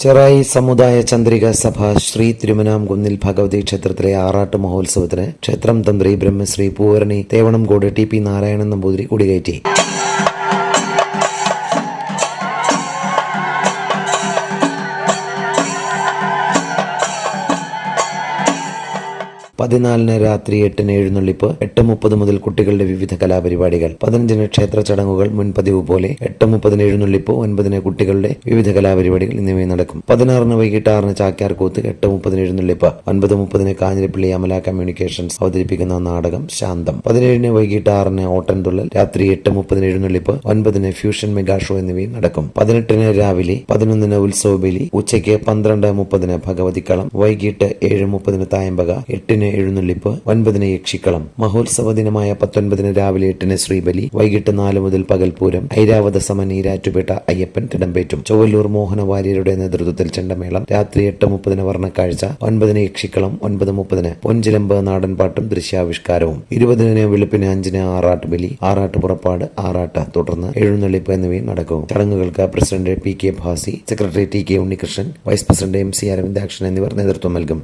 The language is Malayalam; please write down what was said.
ചെറായി സമുദായ ചന്ദ്രിക സഭ ശ്രീ തിരുമനാംകുന്നിൽ ഭഗവതി ക്ഷേത്രത്തിലെ ആറാട്ട് മഹോത്സവത്തിന് ക്ഷേത്രം തന്ത്രി ബ്രഹ്മശ്രീ പൂവരണി തേവണംകോട് ടി പി നാരായണൻ നമ്പൂതിരി കുടികയറ്റി പതിനാലിന് രാത്രി എട്ടിന് എഴുന്നള്ളിപ്പ് എട്ട് മുപ്പത് മുതൽ കുട്ടികളുടെ വിവിധ കലാപരിപാടികൾ. പതിനഞ്ചിന് ക്ഷേത്ര ചടങ്ങുകൾ മുൻപതിവ് പോലെ എട്ട് മുപ്പതിന് എഴുന്നള്ളിപ്പ് ഒൻപതിന് കുട്ടികളുടെ വിവിധ കലാപരിപാടികൾ എന്നിവയും നടക്കും. പതിനാറിന് വൈകിട്ട് ആറിന് ചാക്യാർ കൂത്ത് എട്ട് മുപ്പതിന് എഴുന്നള്ളിപ്പ് ഒൻപത് മുപ്പതിന് കാഞ്ഞിരപ്പള്ളി അമല കമ്മ്യൂണിക്കേഷൻസ് അവതരിപ്പിക്കുന്ന നാടകം ശാന്തം. പതിനേഴിന് വൈകിട്ട് ആറിന് ഓട്ടൻതുള്ളൽ രാത്രി എട്ട് മുപ്പതിന് എഴുന്നള്ളിപ്പ് ഒൻപതിന് ഫ്യൂഷൻ മെഗാ ഷോ എന്നിവയും നടക്കും. പതിനെട്ടിന് രാവിലെ പതിനൊന്നിന് ഉത്സവബലി ഉച്ചയ്ക്ക് പന്ത്രണ്ട് മുപ്പതിന് ഭഗവതിക്കളം വൈകിട്ട് ഏഴ് മുപ്പതിന് തായമ്പക എട്ടിന് എഴുന്നള്ളിപ്പ് ഒൻപതിന് യക്ഷിക്കളം മഹോത്സവ ദിനമായ പത്തൊൻപതിന് രാവിലെ എട്ടിന് ശ്രീബലി വൈകിട്ട് നാല് മുതൽ പകൽപൂരം ഐരാവത സമൻ ഈരാറ്റുപേട്ട അയ്യപ്പൻ തിടമ്പേറ്റും ചൊവ്വല്ലൂർ മോഹന വാര്യരുടെ നേതൃത്വത്തിൽ ചെണ്ടമേളം രാത്രി എട്ട് മുപ്പതിന് വർണക്കാഴ്ച ഒൻപതിന് യക്ഷിക്കളം ഒൻപത് മുപ്പതിന് പൊൻചിലമ്പ് നാടൻപാട്ടും ദൃശ്യാവിഷ്കാരവും ഇരുപതിന് വെളുപ്പിന് അഞ്ചിന് ആറാട്ട് ബലി ആറാട്ട് പുറപ്പാട് ആറാട്ട് തുടർന്ന് എഴുന്നള്ളിപ്പ് എന്നിവയും നടക്കും. ചടങ്ങുകൾക്ക് president P K Bhasi secretary T K Unnikrishnan vice president M C Aravindakshan എന്നിവർ നേതൃത്വം നൽകും.